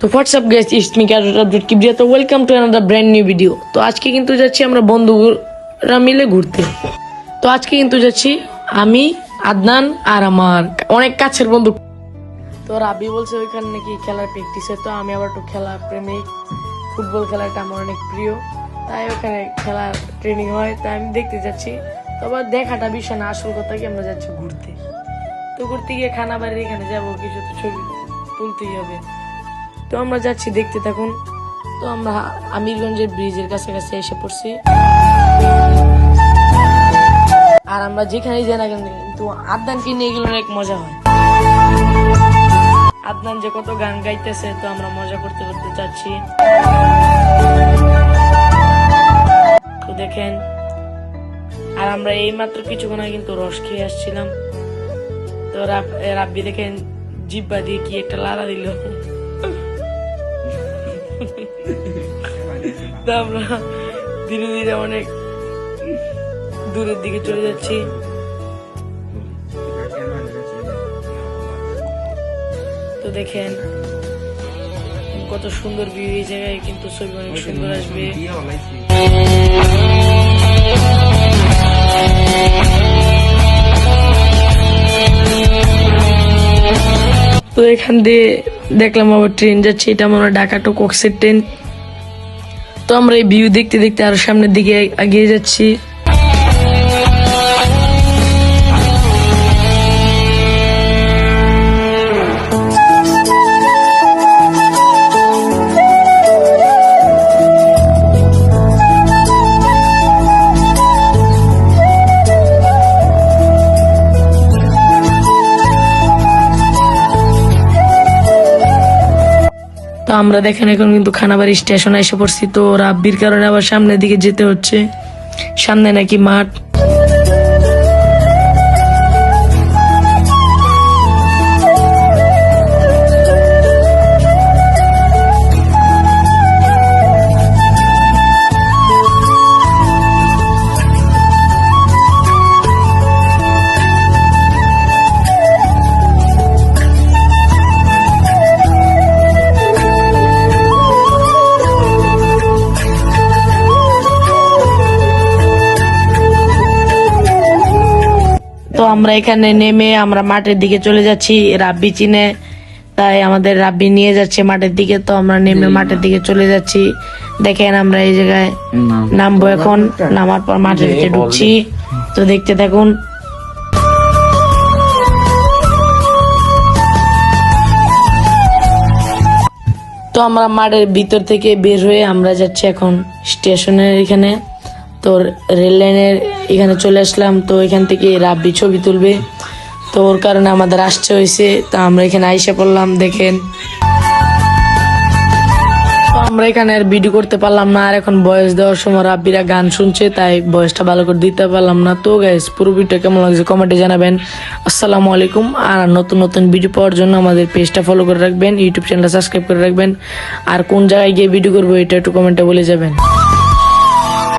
তো what's up guys it's me carrot Kibria তো welcome to another brand new video তো আজকে কিন্তু যাচ্ছি আমরা বন্ধুরা মিলে ঘুরতে। তো আজকে কিন্তু যাচ্ছি আমি, আদনান আর আমার অনেক কাছের বন্ধু। তো রাবি বলছে ওইখানে নাকি খেলার প্র্যাকটিস তো আমি আবার একটু খেলা প্রেমিক ফুটবল খেলাটা আমার অনেক প্রিয়। তাই ওখানে খেলার ট্রেনিং হয়। তাই আমি দেখতে যাচ্ছি। তবে দেখাটা বিষয় না, আসল কথা কি আমরা যাচ্ছি ঘুরতে। তো ঘুরতে গিয়ে খানা বাড়ির এখানে যাব, কিছু তো ছবি তুলতেই হবে। তো আমরা যাচ্ছি, দেখতে থাকুন। তো আমরা আমিরগঞ্জের ব্রিজের কাছে কাছে এসে পড়ছি। আর আমরা যেখানেই যাই না কেন, কিন্তু আদনানকে নিয়ে গেলে অনেক মজা হয়। আদনান যে কত গান গাইতেছে, তো আমরা মজা করতে করতে যাচ্ছি। তো দেখেন, আর আমরা এই মাত্র কিছুক্ষণ আগে কিন্তু রস খেয়ে আসছিলাম। তো রাব্বি দেখেন জিব্বা দিয়ে কি একটা লাড়া দিল। তো আমরা ধীরে ধীরে অনেক দূরের দিকে চলে যাচ্ছি। তো দেখেন কত সুন্দর এই জায়গায়, কিন্তু ছবি অনেক সুন্দর আসবে। তো এখান দিয়ে দেখলাম আবার ট্রেন যাচ্ছে। এটা হয় ঢাকা টু কক্সের ট্রেন তো আমরা এই ভিউ দেখতে দেখতে আরও সামনের দিকে এগিয়ে যাচ্ছি। আমরা দেখেন এখন কিন্তু খানাবাড়ি স্টেশন এসে পড়ছি, তো রাব্বির কারণে আবার সামনের দিকে যেতে হচ্ছে। সামনে নাকি মাঠ। আমরা এখানে নেমে আমরা মাঠের দিকে চলে যাচ্ছি রাব্বি চিনে। তাই আমাদের রাব্বি নিয়ে যাচ্ছে মাঠের দিকে তো আমরা নেমে মাঠের দিকে চলে যাচ্ছি। দেখেন আমরা এই জায়গায় নামবো এখন নামার পর মাঠের দিকে ঢুকছি। তো দেখতে থাকুন। তো আমরা মাঠের ভিতর থেকে বের হয়ে আমরা যাচ্ছি এখন স্টেশনের এখানে। তো রেল লাইনের এখানে চলে আসলাম, তো এখান থেকে রাব্বি ছবি তুলবে। তো ওর কারণে আমাদের আসতে হয়েছে, তা আমরা এখানে আইসে পড়লাম, দেখেন। আমরা এখানে আর ভিডিও করতে পারলাম না, আর এখন বয়স দেওয়ার সময় রাব্বিরা গান শুনছে, তাই বয়সটা ভালো করে দিতে পারলাম না। তো গাইস পুরো ভিডিও কেমন লাগছে কমেন্টে জানাবেন। আসসালামু আলাইকুম, আর নতুন নতুন ভিডিও পাওয়ার জন্য আমাদের পেজটা ফলো করে রাখবেন ইউটিউব চ্যানেলটা সাবস্ক্রাইব করে রাখবেন। আর কোন জায়গায় গিয়ে ভিডিও করব, এটা একটু কমেন্টে বলে যাবেন।